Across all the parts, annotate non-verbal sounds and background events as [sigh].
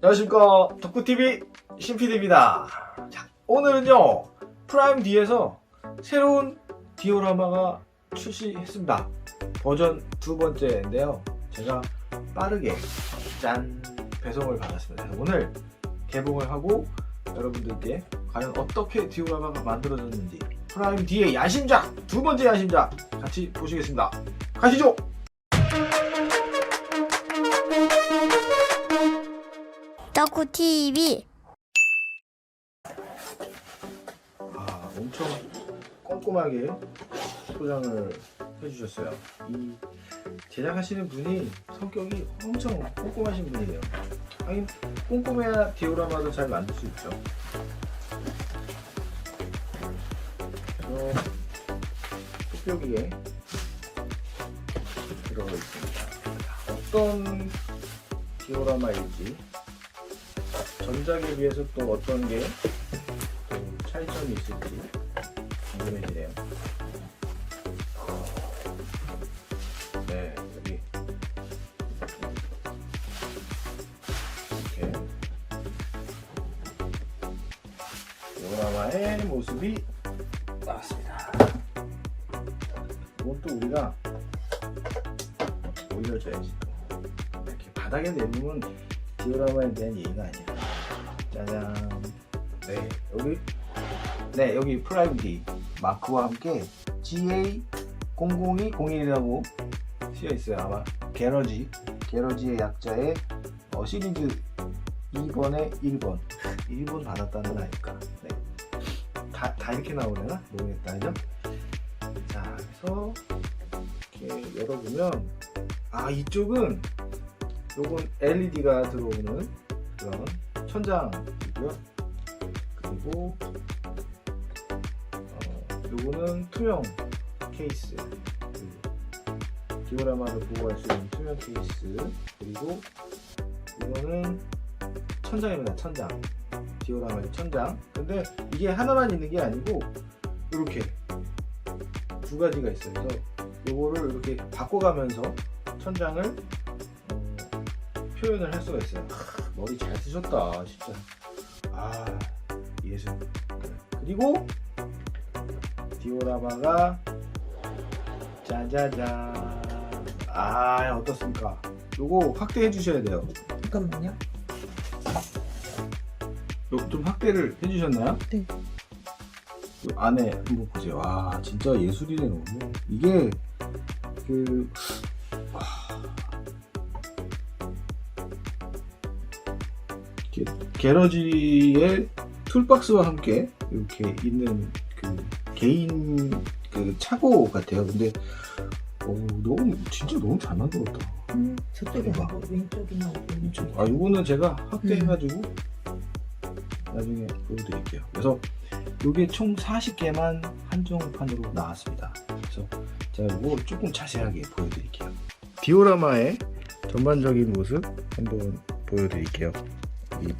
안녕하십니까. 덕구TV 신PD입니다. 자, 오늘은요 프라임 D에서 새로운 디오라마가 출시했습니다. 버전 두 번째인데요. 제가 빠르게 짠 배송을 받았습니다. 오늘 개봉을 하고 여러분들께 과연 어떻게 디오라마가 만들어졌는지 프라임 D의 야심작 두 번째 야심작 같이 보시겠습니다. 가시죠 덕후 TV 아, 엄청 꼼꼼하게 포장을 해주셨어요. 이 제작하시는 분이 성격이 엄청 꼼꼼하신 분이에요. 하긴 꼼꼼해야 디오라마도 잘 만들 수 있죠. 그래서 톡표기에 들어가 있습니다. 어떤 디오라마일지 전작에 비해서 또 어떤 게또 차이점이 있을지 궁금해지네요. 네, 여기 이렇게 디오라마의 모습이 나왔습니다. 또 우리가 올려줘야지 또 이렇게 바닥에 내놓으면 디오라마에 대한 예의가 아니야. 짜잔. 네, 여기 네, 여기 D 마크와 함께 GA00201이라고 쓰여 있어요. 아마 게러지, 게러지의 약자의 어, 시리즈 2번에 1번, 1번 받았다는 건 아닐까. 네. 다, 다 이렇게 나오려나? 모르겠다, 그죠? 자, 그래서 이렇게 열어보면 아, 이쪽은 요건 LED가 들어오는 그런 천장이고요. 그리고 어, 요거는 투명 케이스. 그 디오라마를 보호할 수 있는 투명 케이스. 그리고 이거는 천장입니다 천장. 디오라마의 천장. 근데 이게 하나만 있는 게 아니고 이렇게 두 가지가 있어요. 그래서 요거를 이렇게 바꿔가면서 천장을 어, 표현을 할 수가 있어요. 하, 머리 잘 쓰셨다 진짜. 아 예술. 그리고 디오라마가 짜자잔. 아 어떻습니까? 요거 확대해 주셔야 돼요. 잠깐만요. 요좀 확대를 해 주셨나요? 네. 요 안에 한번 보세요. 와 진짜 예술이네 너무 이게 그 게, 게러지의 툴박스와 함께 이렇게 있는 그 개인 그 차고 같아요. 근데 어, 너무 진짜 너무 잘 만들었다. 음, 저쪽에. 하고 왼쪽이나 오른쪽. 아 이거는 제가 확대해가지고 나중에 보여드릴게요. 그래서 이게 총 40개만 한정판으로 나왔습니다. 그래서 제가 이거 조금 자세하게 보여드릴게요. 디오라마의 전반적인 모습 한번 보여드릴게요. 이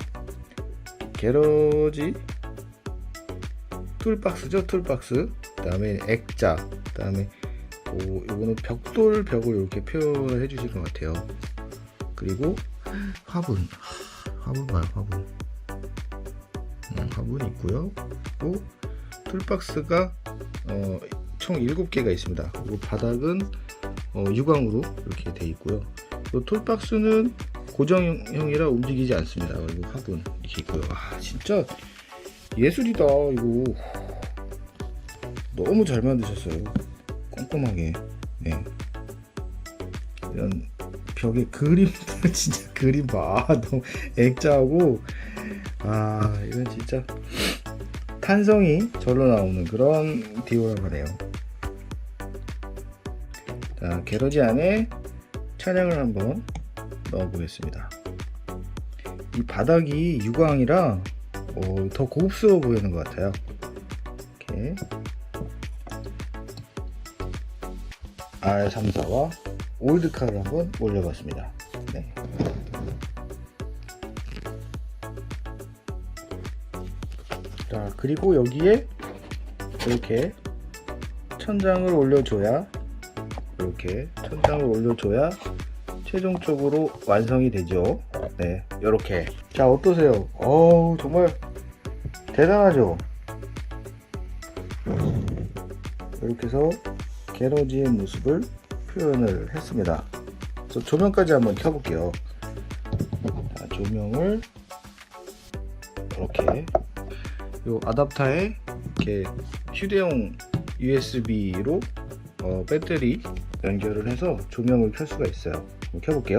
게러지 툴박스죠, 툴박스. 그 다음에 액자, 그 다음에 뭐 이거는 벽돌 벽을 이렇게 표현을 해주신 것 같아요. 그리고 화분, 화분 봐요, 화분. 음, 화분 있고요. 그리고 툴박스가 어, 총 7개가 있습니다. 그리고 바닥은 어, 유광으로 이렇게 돼 있고요. 이 툴박스는 고정형이라 움직이지 않습니다. 그리고 화분 이렇게 있고요. 아 진짜 예술이다 이거. 너무 잘 만드셨어요. 꼼꼼하게. 네. 이런 벽에 그림 [laughs] 진짜 그림 봐. 너무 액자하고 아 이건 진짜 탄성이 절로 나오는 그런 디오라마네요. 자 게러지 안에 차량을 한번 넣어보겠습니다. 이 바닥이 유광이라 어, 더 고급스러워 보이는 것 같아요. 이렇게 R34와 올드카를 한번 올려봤습니다. 네. 자 그리고 여기에 이렇게 천장을 올려줘야 이렇게 천장을 올려줘야 최종적으로 완성이 되죠. 네, 이렇게. 자, 어떠세요? 어우, 정말 대단하죠? 이렇게 해서 게러지의 모습을 표현을 했습니다. 그래서 조명까지 한번 켜볼게요. 자, 조명을 이렇게 요 아답터에 이렇게 휴대용 USB로 어, 배터리 연결을 해서 조명을 켤 수가 있어요. 켜볼게요.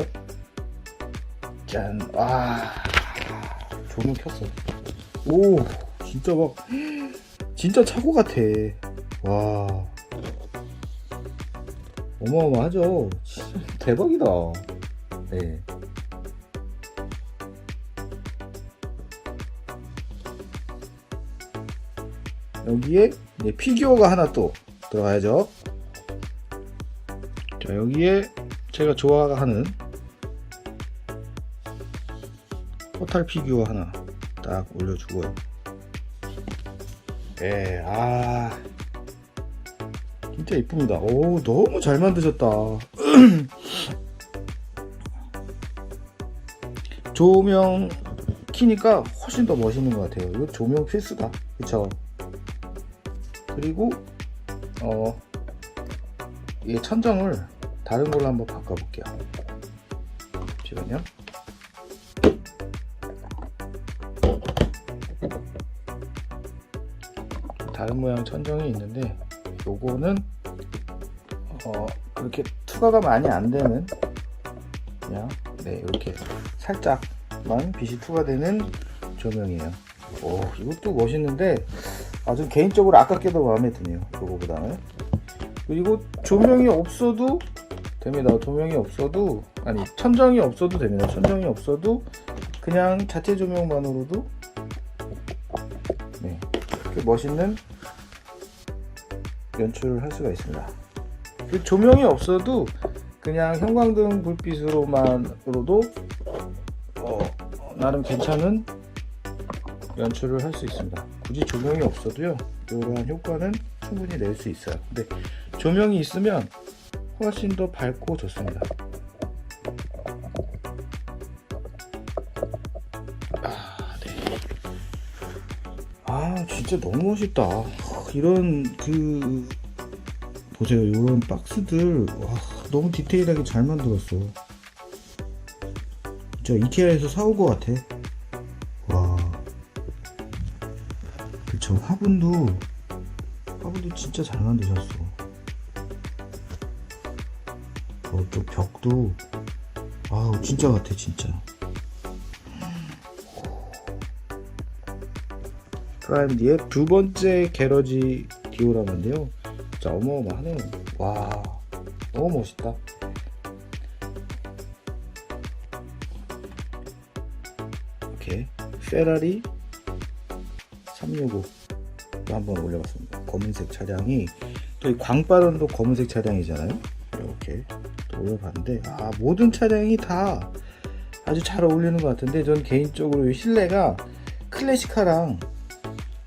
짠, 아, 조명 켰어. 오, 진짜 막, 진짜 차고 같아. 와, 어마어마하죠. 대박이다. 네. 여기에 이제 피규어가 하나 또 들어가야죠. 자, 여기에 제가 좋아하는 포탈 피규어 하나 딱 올려주고요. 예, 아, 진짜 이쁩니다. 오, 너무 잘 만드셨다. [clears throat] 조명 키니까 훨씬 더 멋있는 것 같아요. 이거 조명 필수다. 그쵸? 그리고, 어, 이 천정을 다른 걸로 한번 바꿔볼게요. 잠시만요. 다른 모양 천정이 있는데 요거는 어 그렇게 투과가 많이 안 되는 그냥 네 이렇게 살짝만 빛이 투과되는 조명이에요. 오 이것도 멋있는데 아주 개인적으로 아깝게도 마음에 드네요. 요거보다는 그리고 조명이 없어도 됩니다. 조명이 없어도 아니 천정이 없어도 됩니다. 천정이 없어도 그냥 자체 조명만으로도 네 이렇게 멋있는 연출을 할 수가 있습니다. 그 조명이 없어도 그냥 형광등 불빛으로만으로도 어, 나름 괜찮은 연출을 할 수 있습니다. 굳이 조명이 없어도요 이러한 효과는 충분히 낼 수 있어요. 근데 조명이 있으면 훨씬 더 밝고 좋습니다. 아, 네. 아, 진짜 너무 멋있다. 이런 그 보세요. 이런 박스들 와, 너무 디테일하게 잘 만들었어. 진짜 이케아에서 사온 것 같아. 와. 그쵸. 화분도 화분도 진짜 잘 만드셨어. 저쪽 벽도 아우 진짜 같아 진짜. 프라임디의 두 번째 게러지 디오라마인데요. 진짜 어마어마하네요. 와, 너무 멋있다. 이렇게 페라리 365도 한번 올려봤습니다. 검은색 차량이 또 이 광바람도 검은색 차량이잖아요. 이렇게 또 올려봤는데 아 모든 차량이 다 아주 잘 어울리는 것 같은데 전 개인적으로 이 실내가 클래식카랑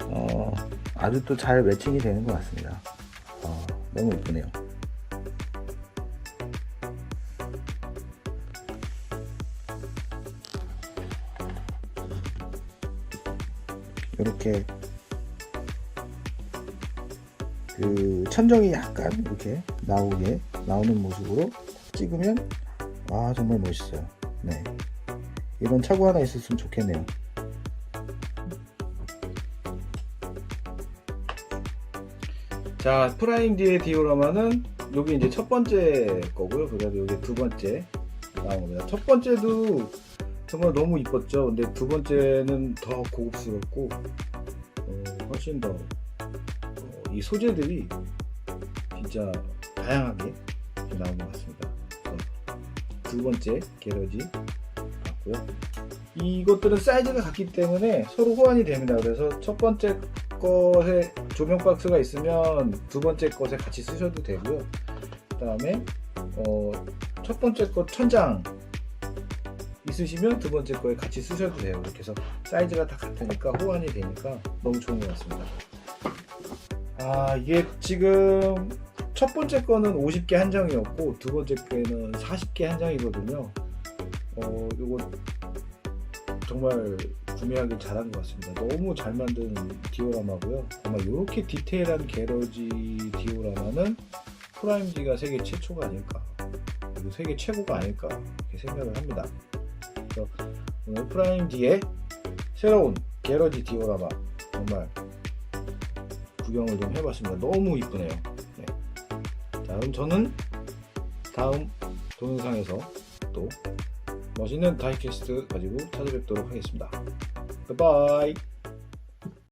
어, 아주 또 잘 매칭이 되는 것 같습니다. 어, 너무 예쁘네요. 이렇게 그 천정이 약간 이렇게 나오게 나오는 모습으로 찍으면 아 정말 멋있어요. 네 이런 차고 하나 있었으면 좋겠네요. 자, 프라임 디의 디오라마는 여기 이제 첫 번째 거고요. 그 다음에 여기 두 번째 나옵니다. 첫 번째도 정말 너무 이뻤죠. 근데 두 번째는 더 고급스럽고 어, 훨씬 더 이 소재들이 진짜 다양하게 나온 것 같습니다. 두 번째 게러지 같고요. 이것들은 사이즈가 같기 때문에 서로 호환이 됩니다. 그래서 첫 번째 것에 조명 박스가 있으면 두 번째 것에 같이 쓰셔도 되고요. 그 다음에 어, 첫 번째 것 천장 있으시면 두 번째 거에 같이 쓰셔도 돼요. 이렇게 해서 사이즈가 다 같으니까 호환이 되니까 너무 좋은 것 같습니다. 아 이게 지금 첫 번째 거는 50개 한정이었고 두 번째 거에는 40개 한정이거든요. 어 이거 정말 구매하기 잘한 것 같습니다. 너무 잘 만든 디오라마고요. 아마 이렇게 디테일한 게러지 디오라마는 프라임디가 세계 최초가 아닐까 그리고 세계 최고가 아닐까 이렇게 생각을 합니다. 그래서 오늘 프라임디의 새로운 게러지 디오라마 정말 구경을 좀 해봤습니다. 너무 이쁘네요. 네. 자, 그럼 저는 다음 동영상에서 또 멋있는 다이캐스트 가지고 찾아뵙도록 하겠습니다. 바이바이.